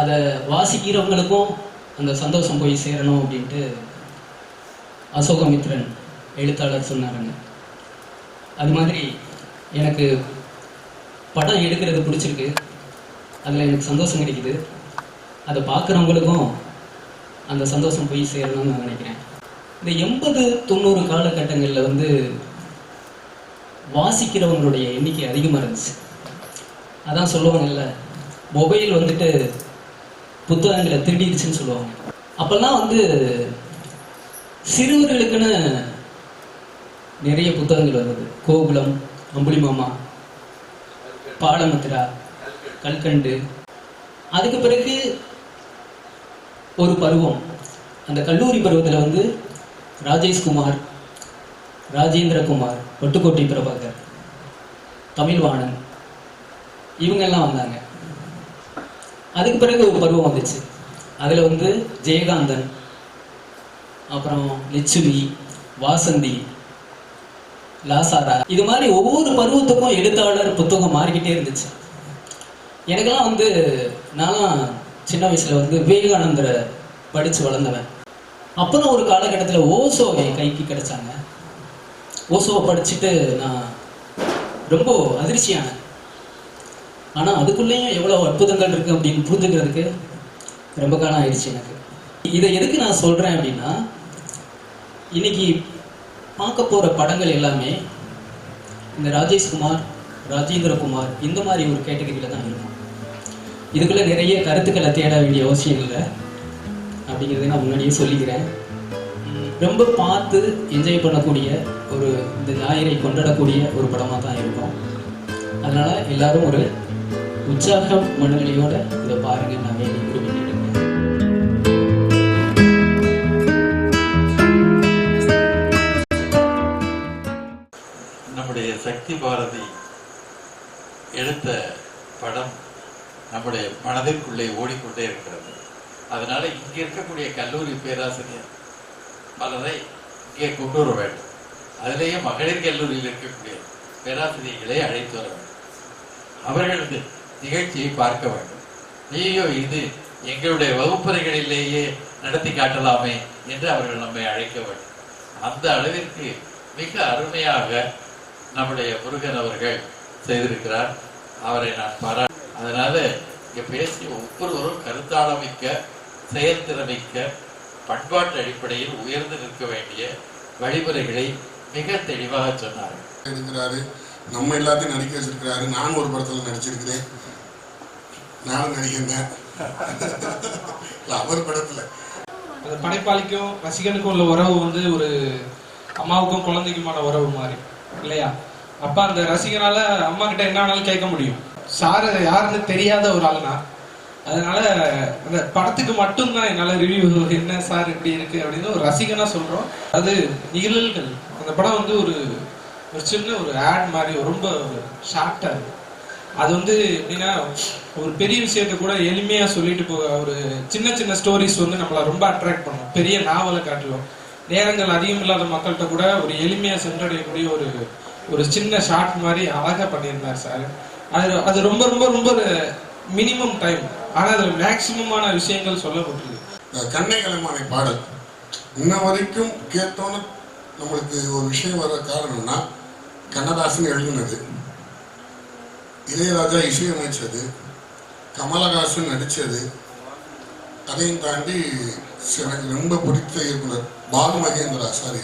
அதை வாசிக்கிறவங்களுக்கும் அந்த சந்தோஷம் போய் சேரணும் அப்படின்ட்டு அசோகமித்ரன் எழுத்தாளர் சொன்னாருங்க. அது மாதிரி எனக்கு படம் எடுக்கிறது பிடிச்சிருக்கு. அதில் எனக்கு சந்தோஷம் கிடைக்குது. அதை பார்க்குறவங்களுக்கும் அந்த சந்தோஷம் போய் சேரணும்னு நான் நினைக்கிறேன். இந்த எண்பது தொண்ணூறு காலகட்டங்களில் வந்து வாசிக்கிறவங்களுடைய எண்ணிக்கை அதிகமாக இருந்துச்சு. அதான் சொல்லுவாங்கல்ல மொபைல் வந்துட்டு புத்தகங்களை திருடிடுச்சுன்னு சொல்லுவாங்க. அப்போல்லாம் வந்து சிறுவர்களுக்குன்னு நிறைய புத்தகங்கள் வருது. கோகுலம் அம்புலி மாமா பாலமுத்திரா கல்கண்டு. அதுக்கு பிறகு ஒரு பருவம். அந்த கல்லூரி பருவத்தில் வந்து ராஜேஷ்குமார் ராஜேந்திரகுமார் பட்டுக்கோட்டை பிரபாகர் தமிழ்வாணன் இவங்கெல்லாம் வந்தாங்க. அதுக்கு பிறகு ஒரு பருவம் வந்துச்சு. அதில் வந்து ஜெயகாந்தன் அப்புறம் லட்சுமி வாசந்தி லாசாரா. இது மாதிரி ஒவ்வொரு பருவத்துக்கும் எழுத்தாளர் புத்தகம் மாறிக்கிட்டே இருந்துச்சு. எனக்கெல்லாம் வந்து நான் சின்ன வயசில் வந்து விவேகானந்தரை படித்து வளர்ந்தவன். அப்புறம் ஒரு காலகட்டத்தில் ஓசோ என் கைக்கு கிடைச்சாங்க. ஓசோவை படிச்சுட்டு நான் ரொம்ப அதிர்ச்சியானேன். ஆனால் அதுக்குள்ளேயும் எவ்வளோ அற்புதங்கள் இருக்குது அப்படின்னு புரிஞ்சுக்கிறதுக்கு ரொம்ப காலம் ஆயிடுச்சு எனக்கு. இதை எதுக்கு நான் சொல்கிறேன் அப்படின்னா இன்னைக்கு பார்க்க போகிற படங்கள் எல்லாமே இந்த ராஜேஷ்குமார் ராஜேந்திரகுமார் இந்த மாதிரி ஒரு கேட்டகரியில் தான் இருக்கும். இதுக்குள்ளே நிறைய கருத்துக்களை தேட வேண்டிய அவசியம் இல்லை அப்படிங்கிறத நான் முன்னாடியே சொல்லிக்கிறேன். ரொம்ப பார்த்து என்ஜாய் பண்ணக்கூடிய ஒரு இந்த ஞாயிறை கொண்டாடக்கூடிய ஒரு படமாக தான் இருக்கும். அதனால் எல்லாரும் ஒரு உற்சாக மனநிலையோட இதை பாருங்க. நான் வேண்டி நம்முடைய சக்தி பாரதி எடுத்த படம் நம்முடைய மனதிற்குள்ளே ஓடிக்கொண்டே இருக்கிறது. அதனால இங்கே இருக்கக்கூடிய கல்லூரி பேராசிரியர் பலரை இங்கே கொண்டு வர வேண்டும். அதிலேயே மகளிர் கல்லூரியில் இருக்கக்கூடிய பேராசிரியர்களை அழைத்து வர வேண்டும். அவர்கள் நிகழ்ச்சியை பார்க்க வேண்டும். ஐயோ இது எங்களுடைய வகுப்பறைகளிலேயே நடத்தி காட்டலாமே என்று அவர்கள் நம்மை அழைக்க வேண்டும். அந்த அளவிற்கு மிக அருமையாக நம்முடைய முருகன் அவர்கள் செய்திருக்கிறார். அவரை நான் பாரா அதனால இங்க பேசிய ஒவ்வொருவரும் கருத்தாளமிக்க செயல்திறமிக்க பண்பாட்டு அடிப்படையில் உயர்ந்து நிற்க வேண்டிய வழிமுறைகளை மிக தெளிவாக சொன்னார்கள். நம்ம எல்லாத்தையும் நடிக்க வச்சிருக்கிறாரு. நான் ஒரு படத்துல நடிச்சிருக்கிறேன். நானும் நடிக்கிறேன் அவர் படத்துல. அந்த படைப்பாளிக்கும் ரசிகனுக்கும் உள்ள உறவு வந்து ஒரு அம்மாவுக்கும் குழந்தைக்குமான உறவு மாதிரி இல்லையா? அப்ப அந்த ரசிகனால அம்மா கிட்ட என்ன ஆனாலும் கேட்க முடியும். சார் யாருன்னு தெரியாத ஒரு ஆளுனா அதனால அந்த படத்துக்கு மட்டும்தான் என்னால ரிவ்யூ என்ன சார் இப்படி இருக்கு அப்படின்னு ஒரு ரசிகனா சொல்றோம். அது நிகழ்கள் அந்த படம் வந்து ஒரு ஒரு சின்ன ஒரு ஆட் மாதிரி ரொம்ப ஷார்ட்டாக இருக்கு. அது வந்து எப்படின்னா ஒரு பெரிய விஷயத்த கூட எளிமையாக சொல்லிட்டு போக ஒரு சின்ன சின்ன ஸ்டோரிஸ் வந்து நம்மளை ரொம்ப அட்ராக்ட் பண்ணும். பெரிய நாவலை காட்டிலும். நேரங்கள் அதிகம் இல்லாத மக்கள்கிட்ட கூட ஒரு எளிமையாக சென்றடையக்கூடிய ஒரு ஒரு சின்ன ஷார்ட் மாதிரி அழகாக பண்ணியிருந்தார் சார். அது அது ரொம்ப ரொம்ப ரொம்ப மினிமம் டைம் ஆனால் அதில் மேக்சிமமான விஷயங்கள் சொல்லப்பட்டிருக்கு கண்ணை கலைமானை பாடல் இன்ன வரைக்கும் கேட்டோன்னு நம்மளுக்கு ஒரு விஷயம் வர காரணம்னா கண்ணதாசன் எழுதினது. இளையராஜா இசையமைச்சது கமலஹாசன் நடித்தது அதையும் தாண்டி எனக்கு ரொம்ப பிடித்த இயக்குனர் பாலு மகேந்திரா சாரி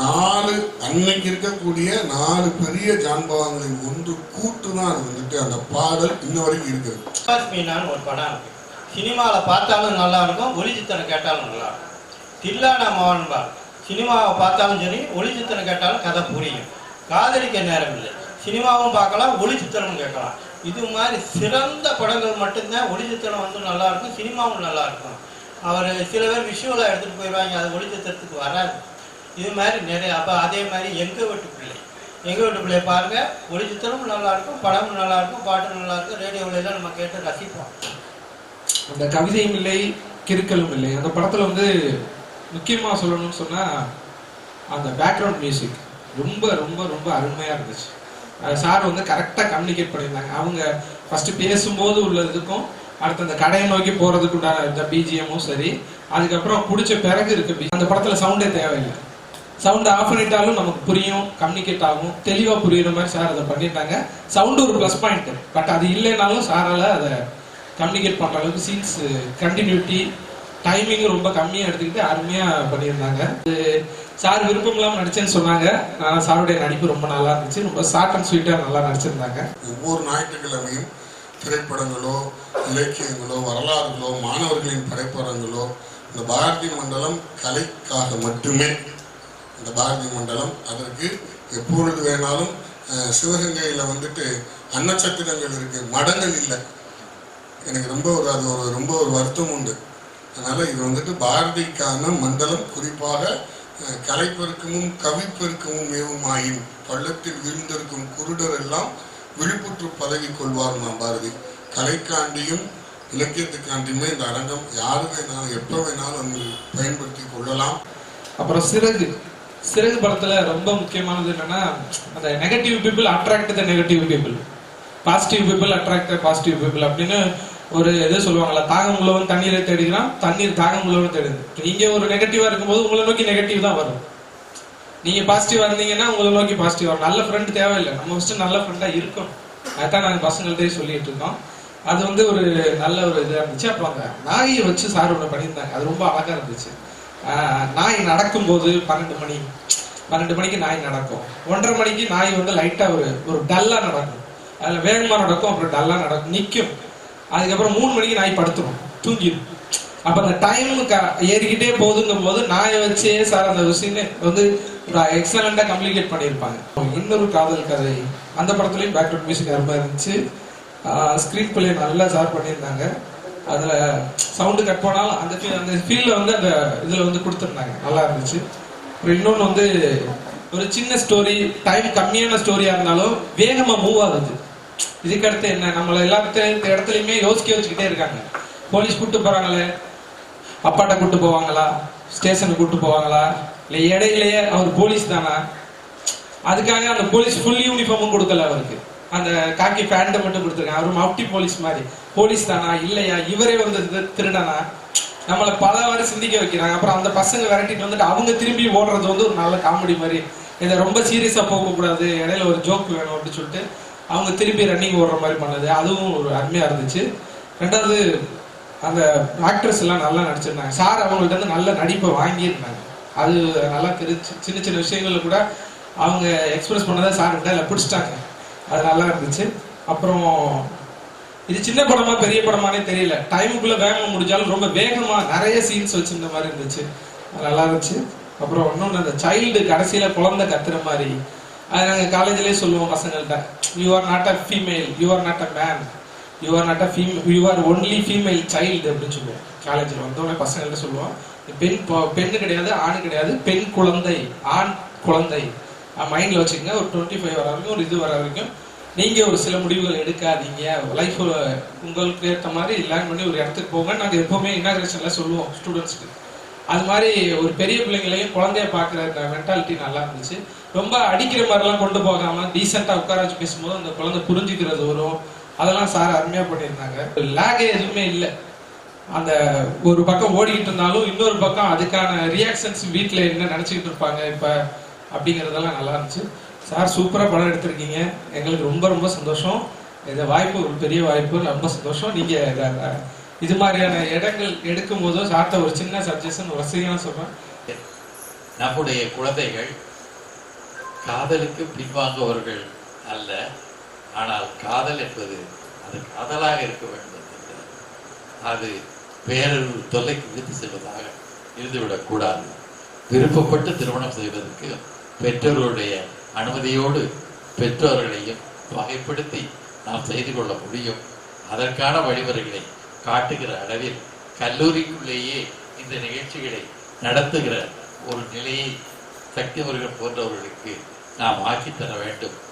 நாலு அன்னைக்கு இருக்கக்கூடிய நாலு பெரிய ஜான்பவங்களின் ஒன்று கூட்டு தான் அது வந்துட்டு அந்த பாடல் இன்ன வரைக்கும் இருக்குது. மீனான்னு ஒரு படம் இருக்கு. சினிமாவில் பார்த்தாலும் நல்லா இருக்கும் ஒளிச்சித்தனை கேட்டாலும் நல்லா இருக்கும் தில்லானா மோகன்பால் சினிமாவை பார்த்தாலும் சரி ஒளிச்சித்தனை கேட்டாலும் கதை புரியும். காதலிக்க நேரம் இல்லை சினிமாவும் பார்க்கலாம் ஒளிச்சித்தனமும் கேட்கலாம். இது மாதிரி சிறந்த படங்கள் மட்டும்தான் சித்திரம் வந்து நல்லா இருக்கும் சினிமாவும் நல்லா இருக்கும் அவர் சில பேர் விஷுவலாக எடுத்துகிட்டு போயிடுவாங்க அது ஒளிச்சித்திரத்துக்கு வராது. இது மாதிரி நிறைய அப்போ அதே மாதிரி எங்கள் வீட்டு பிள்ளை. எங்கள் வீட்டு பிள்ளைய பாருங்க ஒளிச்சித்திரமும் நல்லா இருக்கும் படமும் நல்லா இருக்கும் பாட்டும் நல்லா இருக்கும் ரேடியோவில் எல்லாம் நம்ம கேட்டு ரசிப்போம். அந்த கவிதையும் இல்லை கிறுக்கலும் இல்லை. அந்த படத்தில் வந்து முக்கியமாக சொல்லணும்னு சொன்னால் அந்த பேக்ரவுண்ட் மியூசிக் ரொம்ப ரொம்ப ரொம்ப அருமையா இருந்துச்சு. அது சார் வந்து கரெக்டா கம்யூனிகேட் பண்ணியிருந்தாங்க. அவங்க ஃபர்ஸ்ட் பேசும்போது உள்ளதுக்கும் அடுத்த அடுத்து அந்த கடையை நோக்கி போறதுக்கு உண்டான இந்த பிஜிஎம்மும் சரி. அதுக்கப்புறம் பிடிச்ச பிறகு இருக்கு அந்த படத்துல சவுண்டே தேவையில்லை. சவுண்ட் ஆஃப் பண்ணிட்டாலும் நமக்கு புரியும் கம்யூனிகேட் ஆகும் தெளிவா புரியுற மாதிரி சார் அதை பண்ணிட்டாங்க சவுண்ட் ஒரு ப்ளஸ் பாயிண்ட் பட் அது இல்லைனாலும் சாரால அதை கம்யூனிகேட் பண்ற அளவுக்கு சீன்ஸ் கண்டினியூட்டி டைமிங் ரொம்ப கம்மியா எடுத்துக்கிட்டு அருமையா பண்ணியிருந்தாங்க. சார் விருப்பம் இல்லாம நடிச்சேன்னு சொன்னாங்க. நான் சாருடைய நடிப்பு ரொம்ப நல்லா இருந்துச்சு. ரொம்ப ஷார்ட் அண்ட் ஸ்வீட்டா நல்லா நடிச்சிருந்தாங்க. ஒவ்வொரு ஞாயிற்றுக்கிழமையும் திரைப்படங்களோ இலக்கியங்களோ வரலாறுகளோ மாணவர்களின் படைப்படங்களோ இந்த பாரதி மண்டலம் கலைக்காக மட்டுமே இந்த பாரதி மண்டலம் அதற்கு எப்பொழுது வேணாலும் சிவகங்கையில் வந்துட்டு அன்னச்சத்திரங்கள் இருக்கு. மடங்கள் இல்லை. எனக்கு ரொம்ப ஒரு அது ஒரு ரொம்ப ஒரு வருத்தம் உண்டு. அதனால் இது வந்துட்டு பாரதிக்கான மண்டலம் குறிப்பாக கலைப்பெருக்கமும் கவிப்பெருக்கமும் ஏவுமாயும் பள்ளத்தில் விழுந்திருக்கும் குருடர் எல்லாம் விழிப்புற்று பதவி கொள்வார் நான் பாரதி. கலைக்காண்டியும் இலக்கியத்துக்காண்டியுமே இந்த அரங்கம் யாரு வேணாலும் எப்போ வேணாலும் வந்து பயன்படுத்தி கொள்ளலாம். அப்புறம் சிறகு. சிறகு படத்துல ரொம்ப முக்கியமானது என்னன்னா அந்த negative people attract the negative people positive people attract the positive people அப்படின்னு ஒரு இது சொல்லுவாங்கல்ல தாகம் உள்ளவன் தண்ணீரை தேடுகிறான் தண்ணீர் தாகம் உள்ளவன் தேடுது. நீங்க ஒரு நெகட்டிவா இருக்கும்போது உங்களை நோக்கி நெகட்டிவ் தான் வரும். நீங்க பாசிட்டிவா இருந்தீங்கன்னா உங்களை நோக்கி பாசிட்டிவ் வரும். நல்ல ஃப்ரெண்ட் தேவையில்லை. நம்ம ஃபர்ஸ்ட் நல்ல ஃப்ரெண்டா இருக்கும் அதான் நாங்கள் பசங்கள்ட்டே சொல்லிட்டு இருக்கோம். அது வந்து ஒரு நல்ல ஒரு இதாக இருந்துச்சு. அப்புறம் அந்த நாயை வச்சு சார் ஒன்று பண்ணியிருந்தாங்க. அது ரொம்ப அழகாக இருந்துச்சு. நாய் நடக்கும்போது பன்னெண்டு மணி பன்னெண்டு மணிக்கு நாய் நடக்கும். ஒன்றரை மணிக்கு நாய் வந்து லைட்டாக ஒரு ஒரு டல்லாக நடக்கும். அதில் வேகமாக நடக்கும் அப்புறம் டல்லாக நடக்கும். நிற்கும் அதுக்கப்புறம் மூணு மணிக்கு நாய் படுத்துரும். தூங்கிடும் அப்ப அந்த டைம் ஏறிக்கிட்டே போகுதுங்கும் போது நாயை வச்சே சார் அந்த விஷயம் வந்து ஒரு எக்ஸலண்டா கம்யூனிகேட் பண்ணியிருப்பாங்க. இன்னொரு காதல் கதை. அந்த படத்துலயும் பேக்ரவுண்ட் மியூசிக் ரொம்ப இருந்துச்சு. ஸ்கிரீன் பிளே நல்லா சார் பண்ணியிருந்தாங்க. அதுல சவுண்டு கட் பண்ணாலும் அந்த feel- அந்த ஃபீல்ல வந்து அந்த இதுல வந்து கொடுத்துருந்தாங்க. நல்லா இருந்துச்சு. அப்புறம் இன்னொன்று வந்து ஒரு சின்ன ஸ்டோரி டைம் கம்மியான ஸ்டோரியா இருந்தாலும் வேகமா மூவ் ஆகுது. இதுக்கடுத்து என்ன? நம்மள எல்லாத்தையும் இந்த இடத்துலயுமே யோசிக்க வச்சுக்கிட்டே இருக்காங்க. போலீஸ் கூப்பிட்டு போறாங்களே? அப்பாட்ட கூட்டு போவாங்களா? ஸ்டேஷனுக்கு கூட்டு போவாங்களா? இல்ல இடையிலேயே அவர் போலீஸ் தானா? அதுக்காக அந்த போலீஸ் ஃபுல் யூனிஃபார்மும் கொடுக்கல அவருக்கு. அந்த காக்கி பேண்ட்டை மட்டும் கொடுத்துருக்காங்க. அவர் மப்டி போலீஸ் மாதிரி. போலீஸ் தானா? இல்லையா? இவரே வந்து திருடனா? நம்மளை பல வாரம் சிந்திக்க வைக்கிறாங்க. அப்புறம் அந்த பசங்க விரட்டிட்டு வந்துட்டு அவங்க திரும்பி ஓடுறது வந்து ஒரு நல்ல காமெடி மாதிரி. இதை ரொம்ப சீரியஸா போகக்கூடாது. இடையில ஒரு ஜோக் வேணும் அப்படின்னு சொல்லிட்டு அவங்க திரும்பி ரன்னிங் ஓடுற மாதிரி பண்ணது. அதுவும் ஒரு அருமையாக இருந்துச்சு. ரெண்டாவது அந்த ஆக்ட்ரஸ் எல்லாம் நல்லா நடிச்சிருந்தாங்க. சார் அவங்கள்ட்ட இருந்து நல்ல நடிப்பை வாங்கியிருந்தாங்க. அது நல்லா தெரிஞ்சு சின்ன சின்ன விஷயங்களில் கூட அவங்க எக்ஸ்பிரஸ் பண்ணதை சார் கிட்ட பிடிச்சிட்டாங்க. அது நல்லா இருந்துச்சு. அப்புறம் இது சின்ன படமா பெரிய படமானே தெரியல. டைமுக்குள்ள வேகமாக முடிஞ்சாலும் ரொம்ப வேகமா நிறைய சீன்ஸ் வச்சிருந்த மாதிரி இருந்துச்சு. நல்லா இருந்துச்சு. அப்புறம் இன்னொன்று அந்த சைல்டு கடைசியில குழந்தை கத்துற மாதிரி. அது நாங்கள் காலேஜ்லேயே சொல்லுவோம் பசங்கள்ட்ட. You are not a female you are not a man you are not a fem you are only female child அப்படின்னு சொல்லுவோம். காலேஜில் வந்தோடனே பசங்கள்கிட்ட சொல்லுவோம். பெண் பெண்ணு கிடையாது ஆணு கிடையாது பெண் குழந்தை ஆண் குழந்தை. மைண்டில் வச்சுக்கோங்க. ஒரு டுவெண்ட்டி ஃபைவ் வர வரைக்கும் ஒரு இது வர வரைக்கும் நீங்கள் ஒரு சில முடிவுகள் எடுக்காதீங்க. லைஃப் உங்களுக்கு ஏற்ற மாதிரி லேர்ன் பண்ணி ஒரு இடத்துக்கு போங்க. நாங்கள் எப்போவுமே இன்னாகிரேஷனில் சொல்லுவோம் ஸ்டூடெண்ட்ஸ்க்கு அது மாதிரி ஒரு பெரிய பிள்ளைங்களையும் குழந்தைய பார்க்குற மென்டாலிட்டி நல்லா இருந்துச்சு. ரொம்ப அடிக்கிற மாதிரிலாம் கொண்டு போகாம டீசெண்டா உட்கார வச்சு பேசும்போது அந்த குழந்தை புரிஞ்சுக்கிறது வரும் அதெல்லாம் சார் அருமையா பண்ணியிருந்தாங்க. லேகே எதுவுமே இல்லை. அந்த ஒரு பக்கம் ஓடிக்கிட்டு இருந்தாலும் இன்னொரு பக்கம் அதுக்கான ரியாக்ஷன்ஸ் வீட்டில் என்ன நினச்சிக்கிட்டு இருப்பாங்க இப்போ அப்படிங்கிறதெல்லாம் நல்லா இருந்துச்சு. சார் சூப்பராக படம் எடுத்திருக்கீங்க. எங்களுக்கு ரொம்ப ரொம்ப சந்தோஷம். இந்த வாய்ப்பு ஒரு பெரிய வாய்ப்பு. ரொம்ப சந்தோஷம். நீங்கள் இது மாதிரியான இடங்கள் எடுக்கும் போதும் சார்ட்ட ஒரு சின்ன சஜஷன் வசதியாக சொல்கிறேன் நம்முடைய குழந்தைகள் காதலுக்கு பின்வாங்குபவர்கள் அல்ல. ஆனால் காதல் என்பது அது காதலாக இருக்க வேண்டும் என்று. அது வேறொரு தொல்லைக்கு விழுத்து செல்வதாக இருந்துவிடக்கூடாது விருப்பப்பட்டு திருமணம் செய்வதற்கு பெற்றோருடைய அனுமதியோடு பெற்றோர்களையும் வகைப்படுத்தி நாம் செய்து கொள்ள முடியும். அதற்கான வழிமுறைகளை காட்டுகிற அளவில் கல்லூரிக்குள்ளேயே இந்த நிகழ்ச்சிகளை நடத்துகிற ஒரு நிலையை சக்தி முருகன் போன்றவர்களுக்கு நாம் ஆக்கித் தர வேண்டும்.